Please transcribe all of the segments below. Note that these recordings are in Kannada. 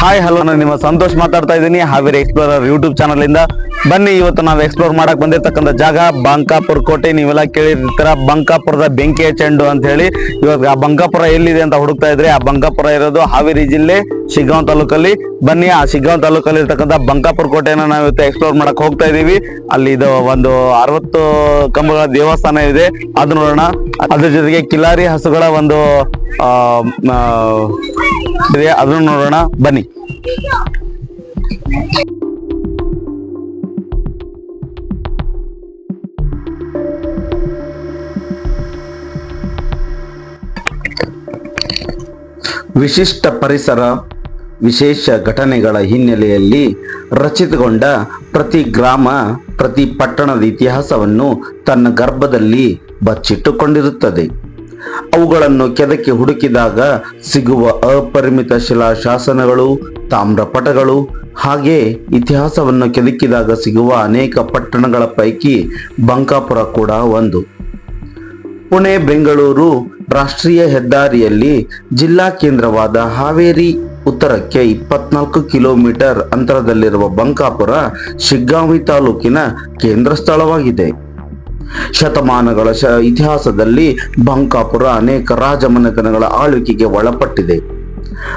ಹಾಯ್ ಹಲೋ ನಾನು ನಿಮ್ಮ ಸಂತೋಷ್ ಮಾತಾಡ್ತಾ ಇದ್ದೀನಿ. ಹಾವೇರಿ ಎಕ್ಸ್ಪ್ಲೋರರ್ ಯೂಟ್ಯೂಬ್ ಚಾನಲ್ ಇಂದ. ಬನ್ನಿ, ಇವತ್ತು ನಾವು ಎಕ್ಸ್ಪ್ಲೋರ್ ಮಾಡಕ್ ಬಂದಿರ್ತಕ್ಕಂಥ ಜಾಗ ಬಂಕಾಪುರ ಕೋಟೆ. ನೀವೆಲ್ಲ ಕೇಳಿರ್ತೀರ, ಬಂಕಾಪುರದ ಬೆಂಕಿಯ ಚೆಂಡು ಅಂತ ಹೇಳಿ. ಇವತ್ತು ಆ ಬಂಕಾಪುರ ಎಲ್ಲಿದೆ ಅಂತ ಹುಡುಕ್ತಾ ಇದ್ರೆ, ಆ ಬಂಕಾಪುರ ಇರೋದು ಹಾವೇರಿ ಜಿಲ್ಲೆ, ಶಿಗ್ಗಾಂವ್ ತಾಲೂಕಲ್ಲಿ. ಬನ್ನಿ, ಆ ಶಿಗ್ಗಾಂವ್ ತಾಲೂಕಲ್ಲಿ ಇರ್ತಕ್ಕಂಥ ಬಂಕಾಪುರ ಕೋಟೆನ ನಾವು ಇವತ್ತು ಎಕ್ಸ್ಪ್ಲೋರ್ ಮಾಡಕ್ ಹೋಗ್ತಾ ಇದೀವಿ. ಅಲ್ಲಿ ಇದು ಒಂದು ಅರವತ್ತು ಕಂಬಗಳ ದೇವಸ್ಥಾನ ಇದೆ. ಅದು ನೋಡೋಣ. ಅದ್ರ ಜೊತೆಗೆ ಕಿಲಾರಿ ಹಸುಗಳ ಒಂದು ಇದೆ. ಅದನ್ನು ನೋಡೋಣ. ಬನ್ನಿ. ವಿಶಿಷ್ಟ ಪರಿಸರ, ವಿಶೇಷ ಘಟನೆಗಳ ಹಿನ್ನೆಲೆಯಲ್ಲಿ ರಚಿತಗೊಂಡ ಪ್ರತಿ ಗ್ರಾಮ, ಪ್ರತಿ ಪಟ್ಟಣದ ಇತಿಹಾಸವನ್ನು ತನ್ನ ಗರ್ಭದಲ್ಲಿ ಬಚ್ಚಿಟ್ಟುಕೊಂಡಿರುತ್ತದೆ. ಅವುಗಳನ್ನು ಕೆದಕಿ ಹುಡುಕಿದಾಗ ಸಿಗುವ ಅಪರಿಮಿತ ಶಿಲಾ ಶಾಸನಗಳು ತಾಮ್ರಪಟಗಳು, ಹಾಗೆ ಇತಿಹಾಸವನ್ನು ಕೆದಕಿದಾಗ ಸಿಗುವ ಅನೇಕ ಪಟ್ಟಣಗಳ ಪೈಕಿ ಬಂಕಾಪುರ ಕೂಡ ಒಂದು. ಪುಣೆ, ಬೆಂಗಳೂರು ರಾಷ್ಟ್ರೀಯ ಹೆದ್ದಾರಿಯಲ್ಲಿ ಜಿಲ್ಲಾ ಕೇಂದ್ರವಾದ ಹಾವೇರಿ ಉತ್ತರಕ್ಕೆ ಇಪ್ಪತ್ನಾಲ್ಕು ಕಿಲೋಮೀಟರ್ ಅಂತರದಲ್ಲಿರುವ ಬಂಕಾಪುರ, ಶಿಗ್ಗಾಂವಿ ತಾಲೂಕಿನ ಕೇಂದ್ರ ಸ್ಥಳವಾಗಿದೆ. ಶತಮಾನಗಳ ಇತಿಹಾಸದಲ್ಲಿ ಬಂಕಾಪುರ ಅನೇಕ ರಾಜಮನೆತನಗಳ ಆಳ್ವಿಕೆಗೆ ಒಳಪಟ್ಟಿದೆ.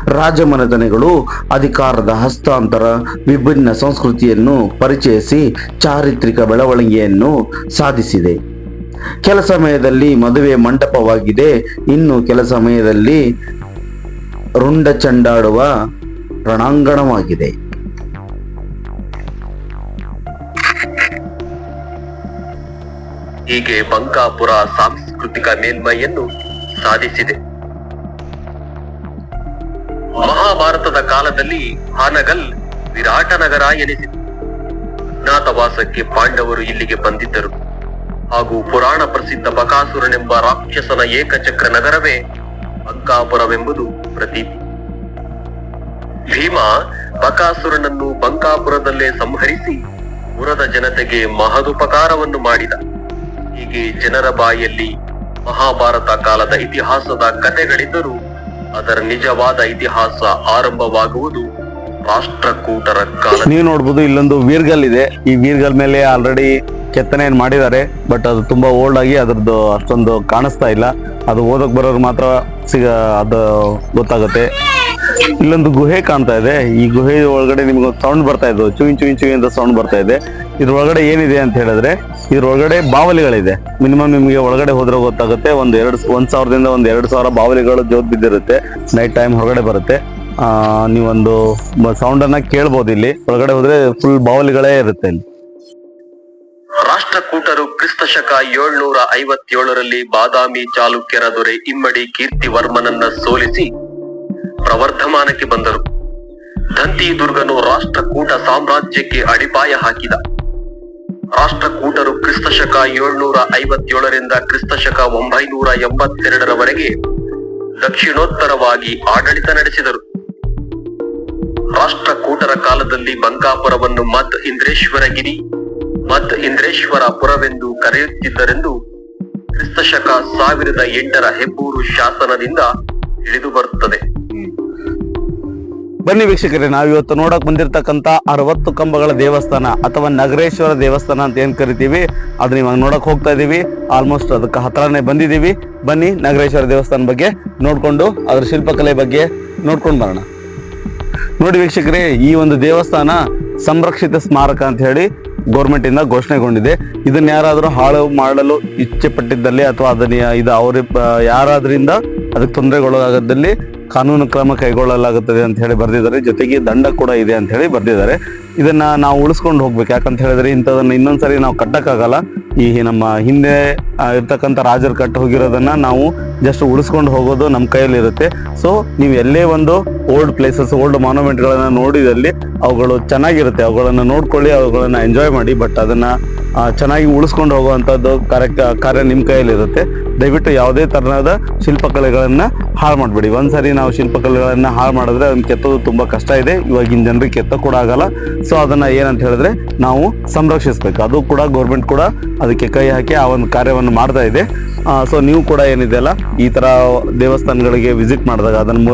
ರಾಜಮನೆತನಗಳು ಅಧಿಕಾರದ ಹಸ್ತಾಂತರ, ವಿಭಿನ್ನ ಸಂಸ್ಕೃತಿಯನ್ನು ಪರಿಚಯಿಸಿ, ಚಾರಿತ್ರಿಕ ಬೆಳವಣಿಗೆಯನ್ನು ಸಾಧಿಸಿದೆ. ಕೆಲ ಸಮಯದಲ್ಲಿ ಮದುವೆ ಮಂಟಪವಾಗಿದೆ. ಇನ್ನು ಕೆಲ ಸಮಯದಲ್ಲಿ ರುಂಡ ಚಂಡಾಡುವ ರಣಾಂಗಣವಾಗಿದೆ. ಹೀಗೆ ಬಂಕಾಪುರ ಸಾಂಸ್ಕೃತಿಕ ಮೇಲ್ಮೈಯನ್ನು ಸಾಧಿಸಿದೆ. ಮಹಾಭಾರತದ ಕಾಲದಲ್ಲಿ ಹಾನಗಲ್ ವಿರಾಟನಗರ ಎನಿಸಿತು. ಅಜ್ಞಾತವಾಸಕ್ಕೆ ಪಾಂಡವರು ಇಲ್ಲಿಗೆ ಬಂದಿದ್ದರು. ಹಾಗೂ ಪುರಾಣ ಪ್ರಸಿದ್ಧ ಬಕಾಸುರನೆಂಬ ರಾಕ್ಷಸನ ಏಕಚಕ್ರ ನಗರವೇ ಬಂಕಾಪುರವೆಂಬುದು ಪ್ರತೀತಿ. ಭೀಮ ಬಕಾಸುರನನ್ನು ಬಂಕಾಪುರದಲ್ಲೇ ಸಂಹರಿಸಿ ಪುರದ ಜನತೆಗೆ ಮಹದುಪಕಾರವನ್ನು ಮಾಡಿದ. ಹೀಗೆ ಜನರ ಬಾಯಲ್ಲಿ ಮಹಾಭಾರತ ಕಾಲದ ಇತಿಹಾಸದ ಕಥೆಗಳಿದ್ದರೂ ಅದರ ನಿಜವಾದ ಇತಿಹಾಸ ಆರಂಭವಾಗುವುದು ರಾಷ್ಟ್ರಕೂಟರ ಕಾಲ ನೀವು ನೋಡ್ಬೋದು ಇಲ್ಲೊಂದು ವೀರ್ಗಲ್ ಇದೆ ಈ ವೀರ್ಗಲ್ ಮೇಲೆ ಆಲ್ರೆಡಿ ಕೆತ್ತನೆ ಏನ್ ಮಾಡಿದ್ದಾರೆ ಬಟ್ ಅದು ತುಂಬಾ ಓಲ್ಡ್ ಆಗಿ ಅದರದ್ದು ಅಷ್ಟೊಂದು ಕಾಣಿಸ್ತಾ ಇಲ್ಲ. ಅದು ಓದಕ್ಕೆ ಬರೋರು ಮಾತ್ರ ಸಿಗ, ಅದು ಗೊತ್ತಾಗುತ್ತೆ. ಇಲ್ಲೊಂದು ಗುಹೆ ಕಾಣ್ತಾ ಇದೆ. ಈ ಗುಹೆ ಒಳಗಡೆ ನಿಮ್ಗೆ ಸೌಂಡ್ ಬರ್ತಾ ಇದ್ದು, ಚುಯಿ ಚುಯಿ ಚುಯಿ ಅಂತ ಸೌಂಡ್ ಬರ್ತಾ ಇದೆ. ಇದ್ರೊಳಗಡೆ ಏನಿದೆ ಅಂತ ಹೇಳಿದ್ರೆ ಇದ್ರೊಳಗಡೆ ಬಾವಲಿಗಳಿದೆ. ಮಿನಿಮಮ್ ನಿಮಗೆ ಒಳಗಡೆ ಹೋದ್ರೆ ಗೊತ್ತಾಗುತ್ತೆ, ಒಂದು ಎರಡು ಒಂದು ಸಾವಿರದಿಂದ ಒಂದ್ ಎರಡು ಸಾವಿರ ಬಾವಲಿಗಳು ಜೋತ್ ಬಿದ್ದಿರುತ್ತೆ. ನೈಟ್ ಟೈಮ್ ಹೊರಗಡೆ ಬರುತ್ತೆ. ನೀವೊಂದು ಸೌಂಡ್ ಅನ್ನ ಕೇಳ್ಬೋದು ಇಲ್ಲಿ. ಒಳಗಡೆ ಹೋದ್ರೆ ಫುಲ್ ಬಾವಲಿಗಳೇ ಇರುತ್ತೆ ಇಲ್ಲಿ. ಶಕ ಏಳ್ನೂರ ಐವತ್ತೇಳರಲ್ಲಿ ಬಾದಾಮಿ ಚಾಲುಕ್ಯರ ದೊರೆ ಇಮ್ಮಡಿ ಕೀರ್ತಿವರ್ಮನನ್ನ ಸೋಲಿಸಿ ಪ್ರವರ್ಧಮಾನಕ್ಕೆ ಬಂದರು. ದಂತಿ ದುರ್ಗನು ರಾಷ್ಟ್ರಕೂಟ ಸಾಮ್ರಾಜ್ಯಕ್ಕೆ ಅಡಿಪಾಯ ಹಾಕಿದ. ರಾಷ್ಟ್ರಕೂಟರು ಕ್ರಿಸ್ತಶಕ ಏಳ್ನೂರ ಐವತ್ತೇಳರಿಂದ ಕ್ರಿಸ್ತಶಕ ಒಂಬೈನೂರ ಎಂಬತ್ತೆರಡರವರೆಗೆ ದಕ್ಷಿಣೋತ್ತರವಾಗಿ ಆಡಳಿತ ನಡೆಸಿದರು. ರಾಷ್ಟ್ರಕೂಟರ ಕಾಲದಲ್ಲಿ ಬಂಕಾಪುರವನ್ನು ಮತ್ ಇಂದ್ರೇಶ್ವರಗಿರಿ ಮದ್ ಇಂದ್ರೇಶ್ವರ ಪುರವೆಂದು ಕರೆಯುತ್ತಿದ್ದರೆಂದು ಕ್ರಿಸ್ತಶಕ ಸಾವಿರದ ಎಂಟರ ಹೆಬ್ಬೂರು ಶಾಸನದಿಂದ ತಿಳಿದು ಬರುತ್ತದೆ. ಬನ್ನಿ ವೀಕ್ಷಕರೇ, ನಾವಿವತ್ತು ನೋಡಕ್ ಬಂದಿರತಕ್ಕಂತ ಅರವತ್ತು ಕಂಬಗಳ ದೇವಸ್ಥಾನ ಅಥವಾ ನಗರೇಶ್ವರ ದೇವಸ್ಥಾನ ಅಂತ ಏನ್ ಕರಿತೀವಿ ಅದನ್ನ ಇವಾಗ ನೋಡಕ್ ಹೋಗ್ತಾ ಇದೀವಿ, ಆಲ್ಮೋಸ್ಟ್ ಅದಕ್ಕೆ ಹತ್ರನೇ ಬಂದಿದೀವಿ. ಬನ್ನಿ ನಗರೇಶ್ವರ ದೇವಸ್ಥಾನ ಬಗ್ಗೆ ನೋಡ್ಕೊಂಡು, ಅದ್ರ ಶಿಲ್ಪಕಲೆ ಬಗ್ಗೆ ನೋಡ್ಕೊಂಡು ಬರೋಣ. ನೋಡಿ ವೀಕ್ಷಕರೇ, ಈ ಒಂದು ದೇವಸ್ಥಾನ ಸಂರಕ್ಷಿತ ಸ್ಮಾರಕ ಅಂತ ಹೇಳಿ ಗೌರ್ಮೆಂಟ್ ಇಂದ ಘೋಷಣೆಗೊಂಡಿದೆ. ಇದನ್ನ ಯಾರಾದರೂ ಹಾಳು ಮಾಡಲು ಇಚ್ಛೆ ಪಟ್ಟಿದ್ದಲ್ಲಿ ಅಥವಾ ಅದನ್ನ ಇದು ಅವ್ರ ಯಾರಾದ್ರಿಂದ ಅದಕ್ಕೆ ತೊಂದರೆಗೊಳಗಾಗದಲ್ಲಿ ಕಾನೂನು ಕ್ರಮ ಕೈಗೊಳ್ಳಲಾಗುತ್ತದೆ ಅಂತ ಹೇಳಿ ಬರ್ದಿದ್ದಾರೆ. ಜೊತೆಗೆ ದಂಡ ಕೂಡ ಇದೆ ಅಂತ ಹೇಳಿ ಬರ್ದಿದ್ದಾರೆ. ಇದನ್ನ ನಾವು ಉಳಿಸ್ಕೊಂಡು ಹೋಗ್ಬೇಕು. ಯಾಕಂತ ಹೇಳಿದ್ರೆ ಇಂಥದನ್ನ ಇನ್ನೊಂದ್ಸರಿ ನಾವು ಕಟ್ಟಕ್ಕಾಗಲ್ಲ. ಈ ನಮ್ಮ ಹಿಂದೆ ಇರ್ತಕ್ಕಂಥ ರಾಜರು ಕಟ್ಟ ಹೋಗಿರೋದನ್ನ ನಾವು ಜಸ್ಟ್ ಉಳಿಸ್ಕೊಂಡು ಹೋಗೋದು ನಮ್ಮ ಕೈಯಲ್ಲಿ ಇರುತ್ತೆ ಸೊ ನೀವು ಎಲ್ಲೇ ಒಂದು ಓಲ್ಡ್ ಪ್ಲೇಸಸ್ ಓಲ್ಡ್ ಮಾನ್ಯುಮೆಂಟ್ಗಳನ್ನ ನೋಡಿದಲ್ಲಿ ಅವುಗಳು ಚೆನ್ನಾಗಿರುತ್ತೆ, ಅವುಗಳನ್ನು ನೋಡ್ಕೊಳ್ಳಿ, ಅವುಗಳನ್ನು ಎಂಜಾಯ್ ಮಾಡಿ ಬಟ್ ಅದನ್ನ ಚೆನ್ನಾಗಿ ಉಳಿಸ್ಕೊಂಡು ಹೋಗುವಂಥದ್ದು ಕಾರ್ಯ ಕಾರ್ಯ ನಿಮ್ಮ ಕೈಯಲ್ಲಿ ಇರುತ್ತೆ ದಯವಿಟ್ಟು ಯಾವುದೇ ತರಹದ ಶಿಲ್ಪಕಲೆಗಳನ್ನು ಹಾಳು ಮಾಡಬೇಡಿ. ಒಂದ್ಸರಿ ನಾವು ಶಿಲ್ಪಕಲೆಗಳನ್ನು ಹಾಳು ಮಾಡಿದ್ರೆ ಅದನ್ನ ಕೆತ್ತೋದು ತುಂಬಾ ಕಷ್ಟ ಇದೆ. ಇವಾಗಿನ ಜನರಿಗೆ ಕೆತ್ತ ಕೂಡ ಆಗಲ್ಲ. ಸೊ ಅದನ್ನ ಏನಂತ ಹೇಳಿದ್ರೆ ನಾವು ಸಂರಕ್ಷಿಸಬೇಕು. ಅದು ಕೂಡ ಗೌರ್ಮೆಂಟ್ ಕೂಡ ಅದಕ್ಕೆ ಕೈ ಹಾಕಿ ಆ ಒಂದು ಕಾರ್ಯವನ್ನು ಮಾಡ್ತಾ ಇದೆ. ಸೊ ನೀವು ಕೂಡ ಏನಿದೆಯಲ್ಲ, ಈ ತರ ದೇವಸ್ಥಾನಗಳಿಗೆ ವಿಸಿಟ್ ಮಾಡಿದಾಗ ಅದನ್ನ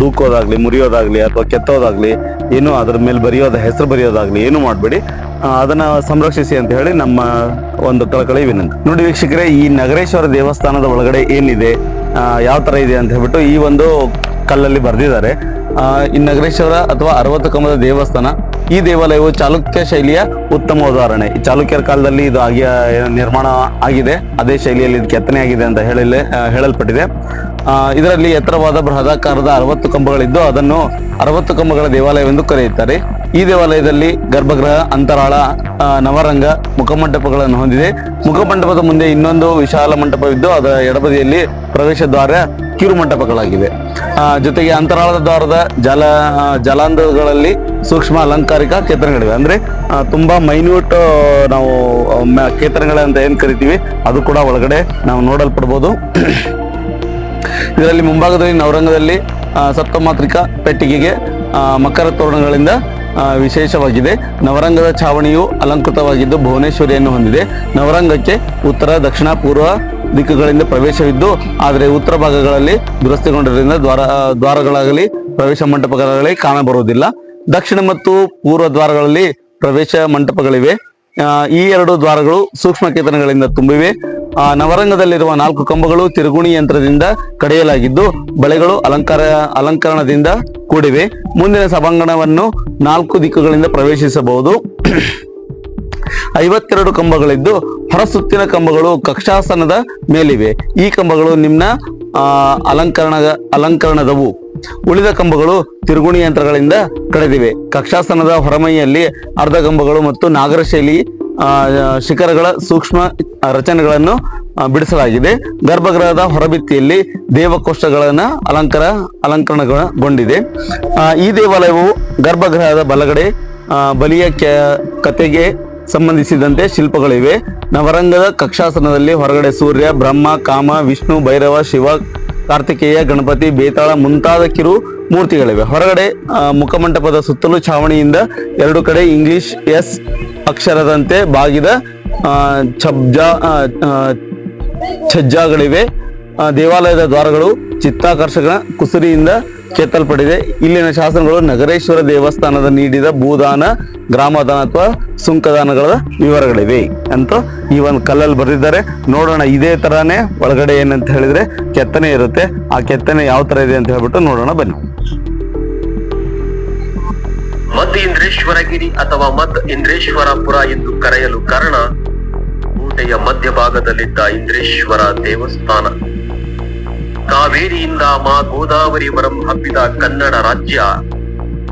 ದೂಕೋದಾಗ್ಲಿ ಮುರಿಯೋದಾಗ್ಲಿ ಅಥವಾ ಕೆತ್ತೋದಾಗ್ಲಿ, ಏನು ಅದ್ರ ಮೇಲೆ ಬರೆಯೋದ, ಹೆಸರು ಬರೆಯೋದಾಗ್ಲಿ ಏನು ಮಾಡಬೇಡಿ. ಅದನ್ನ ಸಂರಕ್ಷಿಸಿ ಅಂತ ಹೇಳಿ ನಮ್ಮ ಒಂದು ಕಳಕಳಿ ವಿನಂತಿ. ನೋಡಿ ವೀಕ್ಷಕರೇ, ಈ ನಗರೇಶ್ವರ ದೇವಸ್ಥಾನದ ಒಳಗಡೆ ಏನಿದೆ ಯಾವ ತರ ಇದೆ ಅಂತ ಹೇಳ್ಬಿಟ್ಟು ಈ ಒಂದು ಕಲ್ಲಲ್ಲಿ ಬರೆದಿದ್ದಾರೆ. ಈ ನಗರೇಶ್ವರ ಅಥವಾ ಅರವತ್ತು ಕಂಬದ ದೇವಸ್ಥಾನ, ಈ ದೇವಾಲಯವು ಚಾಲುಕ್ಯ ಶೈಲಿಯ ಉತ್ತಮ ಉದಾಹರಣೆ. ಚಾಲುಕ್ಯರ ಕಾಲದಲ್ಲಿ ಇದು ಆಗಿ, ನಿರ್ಮಾಣ ಆಗಿದೆ. ಅದೇ ಶೈಲಿಯಲ್ಲಿ ಇದು ಕೆತ್ತನೆ ಆಗಿದೆ ಅಂತ ಹೇಳಲೆ ಹೇಳಲ್ಪಟ್ಟಿದೆ. ಇದರಲ್ಲಿ ಎತ್ತರವಾದ ಬೃಹದಾಕಾರದ ಅರವತ್ತು ಕಂಬಗಳಿದ್ದು, ಅದನ್ನು ಅರವತ್ತು ಕಂಬಗಳ ದೇವಾಲಯವೆಂದು ಕರೆಯುತ್ತಾರೆ. ಈ ದೇವಾಲಯದಲ್ಲಿ ಗರ್ಭಗೃಹ, ಅಂತರಾಳ ನವರಂಗ, ಮುಖಮಂಟಪಗಳನ್ನು ಹೊಂದಿದೆ. ಮುಖಮಂಟಪದ ಮುಂದೆ ಇನ್ನೊಂದು ವಿಶಾಲ ಮಂಟಪವಿದ್ದು, ಅದರ ಎಡಬದಿಯಲ್ಲಿ ಪ್ರವೇಶ ದ್ವಾರ ಕಿರು ಮಂಟಪಗಳಾಗಿವೆ ಜೊತೆಗೆ ಅಂತರಾಳದ ದ್ವಾರದ ಜಲ ಜಲಾಂಧಗಳಲ್ಲಿ ಸೂಕ್ಷ್ಮ ಅಲಂಕಾರಿಕ ಕೇತನಗಳಿವೆ. ಅಂದ್ರೆ ತುಂಬಾ ಮೈನ್ಯೂಟ್ ನಾವು ಕೇತನಗಳೇ ಅಂತ ಕೇತನಗಳಂತ ಏನ್ ಕರಿತೀವಿ, ಅದು ಕೂಡ ಒಳಗಡೆ ನಾವು ನೋಡಲ್ಪಡ್ಬೋದು. ಇದರಲ್ಲಿ ಮುಂಭಾಗದಲ್ಲಿ ನವರಂಗದಲ್ಲಿ ಸಪ್ತಮಾತ್ರಿಕ ಪೆಟ್ಟಿಗೆಗೆ ಮಕರ ತೋರಣಗಳಿಂದ ವಿಶೇಷವಾಗಿದೆ. ನವರಂಗದ ಛಾವಣಿಯು ಅಲಂಕೃತವಾಗಿದ್ದು ಭುವನೇಶ್ವರಿಯನ್ನು ಹೊಂದಿದೆ. ನವರಂಗಕ್ಕೆ ಉತ್ತರ, ದಕ್ಷಿಣ, ಪೂರ್ವ ದಿಕ್ಕುಗಳಿಂದ ಪ್ರವೇಶವಿದ್ದು, ಆದರೆ ಉತ್ತರ ಭಾಗಗಳಲ್ಲಿ ದುರಸ್ತಿಗೊಂಡಿರುವುದರಿಂದ ದ್ವಾರ ದ್ವಾರಗಳಾಗಲಿ, ಪ್ರವೇಶ ಮಂಟಪಗಳಾಗಲಿ ಕಾಣಬರುವುದಿಲ್ಲ. ದಕ್ಷಿಣ ಮತ್ತು ಪೂರ್ವ ದ್ವಾರಗಳಲ್ಲಿ ಪ್ರವೇಶ ಮಂಟಪಗಳಿವೆ. ಈ ಎರಡು ದ್ವಾರಗಳು ಸೂಕ್ಷ್ಮ ಕೇತನಗಳಿಂದ ತುಂಬಿವೆ. ನವರಂಗದಲ್ಲಿರುವ ನಾಲ್ಕು ಕಂಬಗಳು ತಿರುಗುಣಿ ಯಂತ್ರದಿಂದ ಕಡೆಯಲಾಗಿದ್ದು, ಬಳೆಗಳು ಅಲಂಕಾರ, ಅಲಂಕರಣದಿಂದ ಕೂಡಿವೆ. ಮುಂದಿನ ಸಭಾಂಗಣವನ್ನು ನಾಲ್ಕು ದಿಕ್ಕುಗಳಿಂದ ಪ್ರವೇಶಿಸಬಹುದು. ಐವತ್ತೆರಡು ಕಂಬಗಳಿದ್ದು ಹೊರಸುತ್ತಿನ ಕಂಬಗಳು ಕಕ್ಷಾಸನದ ಮೇಲಿವೆ. ಈ ಕಂಬಗಳು ನಿಮ್ನ ಆ, ಅಲಂಕರಣ ಅಲಂಕರಣದವು. ಉಳಿದ ಕಂಬಗಳು ತಿರುಗುಣಿ ಯಂತ್ರಗಳಿಂದ ಕಳೆದಿವೆ ಕಕ್ಷಾಸನದ ಹೊರಮೈಯಲ್ಲಿ ಅರ್ಧ ಕಂಬಗಳು ಮತ್ತು ನಾಗರ ಶೈಲಿ ಆ, ಶಿಖರಗಳ ಸೂಕ್ಷ್ಮ ರಚನೆಗಳನ್ನು ಬಿಡಿಸಲಾಗಿದೆ. ಗರ್ಭಗೃಹದ ಹೊರಭಿತ್ತಿಯಲ್ಲಿ ದೇವಕೋಶಗಳನ್ನು ಅಲಂಕಾರ ಅಲಂಕರಣಗೊಂಡಿದೆ. ಈ ದೇವಾಲಯವು ಗರ್ಭಗೃಹದ ಬಲಗಡೆ ಬಲಿಯ ಕೆ- ಕತೆಗೆ ಸಂಬಂಧಿಸಿದಂತೆ ಶಿಲ್ಪಗಳಿವೆ. ನವರಂಗದ ಕಕ್ಷಾಸನದಲ್ಲಿ ಹೊರಗಡೆ ಸೂರ್ಯ, ಬ್ರಹ್ಮ, ಕಾಮ, ವಿಷ್ಣು, ಭೈರವ, ಶಿವ, ಕಾರ್ತಿಕೇಯ, ಗಣಪತಿ, ಬೇತಾಳ ಮುಂತಾದ ಕಿರು ಮೂರ್ತಿಗಳಿವೆ. ಹೊರಗಡೆ ಮುಖಮಂಟಪದ ಸುತ್ತಲೂ ಛಾವಣಿಯಿಂದ ಎರಡು ಕಡೆ ಇಂಗ್ಲಿಷ್ ಎಸ್ ಅಕ್ಷರದಂತೆ ಬಾಗಿದ ಛಬ್ಜ ಛಜ್ಜಾಗಳಿವೆ. ದೇವಾಲಯದ ದ್ವಾರಗಳು ಚಿತ್ತಾಕರ್ಷಕ ಕುಸುರಿಯಿಂದ ಕೆತ್ತಲ್ಪಟ್ಟಿದೆ ಇಲ್ಲಿನ ಶಾಸನಗಳು ನಗರೇಶ್ವರ ದೇವಸ್ಥಾನದ ನೀಡಿದ ಭೂದಾನ ಗ್ರಾಮದಾನ ಅಥವಾ ಸುಂಕದಾನಗಳ ವಿವರಗಳಿವೆ ಅಂತ ಈ ಒಂದು ಕಲ್ಲಲ್ಲಿ ಬರೆದಿದ್ದಾರೆ. ನೋಡೋಣ ಇದೇ ತರಾನೇ ಒಳಗಡೆ ಏನಂತ ಹೇಳಿದ್ರೆ ಕೆತ್ತನೆ ಇರುತ್ತೆ. ಆ ಕೆತ್ತನೆ ಯಾವ ತರ ಇದೆ ಅಂತ ಹೇಳ್ಬಿಟ್ಟು ನೋಡೋಣ ಬನ್ನಿ. ಮತ್ ಇಂದ್ರೇಶ್ವರಗಿರಿ ಅಥವಾ ಮದ್ ಇಂದ್ರೇಶ್ವರಪುರ ಎಂದು ಕರೆಯಲು ಕಾರಣ, ಕೋಟೆಯ ಮಧ್ಯಭಾಗದಲ್ಲಿದ್ದ ಇಂದ್ರೇಶ್ವರ ದೇವಸ್ಥಾನ. ಕಾವೇರಿಯಿಂದ ಮಾ ಗೋದಾವರಿವರಂ ಹಬ್ಬಿದ ಕನ್ನಡ ರಾಜ್ಯ,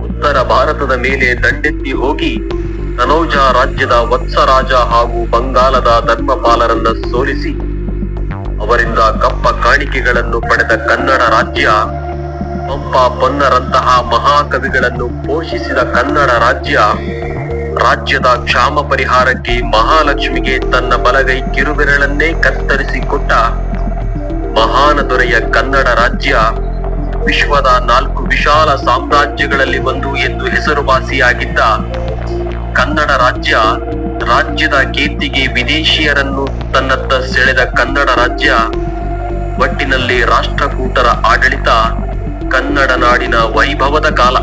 ಉತ್ತರ ಭಾರತದ ಮೇಲೆ ದಂಡೆತ್ತಿ ಹೋಗಿ ತನೋಜ ರಾಜ್ಯದ ವತ್ಸರಾಜ ಹಾಗೂ ಬಂಗಾಲದ ಧರ್ಮಪಾಲರನ್ನ ಸೋಲಿಸಿ, ಅವರಿಂದ ಕಪ್ಪ ಕಾಣಿಕೆಗಳನ್ನು ಪಡೆದ ಕನ್ನಡ ರಾಜ್ಯ, ಪಂಪ ಪೊನ್ನರಂತಹ ಮಹಾಕವಿಗಳನ್ನು ಪೋಷಿಸಿದ ಕನ್ನಡ ರಾಜ್ಯ, ರಾಜ್ಯದ ಕ್ಷಾಮ ಪರಿಹಾರಕ್ಕೆ ಮಹಾಲಕ್ಷ್ಮಿಗೆ ತನ್ನ ಬಲಗೈ ಕಿರುಬೆರಳನ್ನೇ ಕತ್ತರಿಸಿಕೊಟ್ಟ ಮಹಾನ ದೊರೆಯ ಕನ್ನಡ ರಾಜ್ಯ, ವಿಶ್ವದ ನಾಲ್ಕು ವಿಶಾಲ ಸಾಮ್ರಾಜ್ಯಗಳಲ್ಲಿ ಒಂದು ಎಂದು ಹೆಸರುವಾಸಿಯಾಗಿದ್ದ ಕನ್ನಡ ರಾಜ್ಯ, ರಾಜ್ಯದ ಕೀರ್ತಿಗೆ ವಿದೇಶಿಯರನ್ನು ತನ್ನತ್ತ ಸೆಳೆದ ಕನ್ನಡ ರಾಜ್ಯ, ಒಟ್ಟಿನಲ್ಲಿ ರಾಷ್ಟ್ರಕೂಟರ ಆಡಳಿತ ಕನ್ನಡ ನಾಡಿನ ವೈಭವದ ಕಾಲ.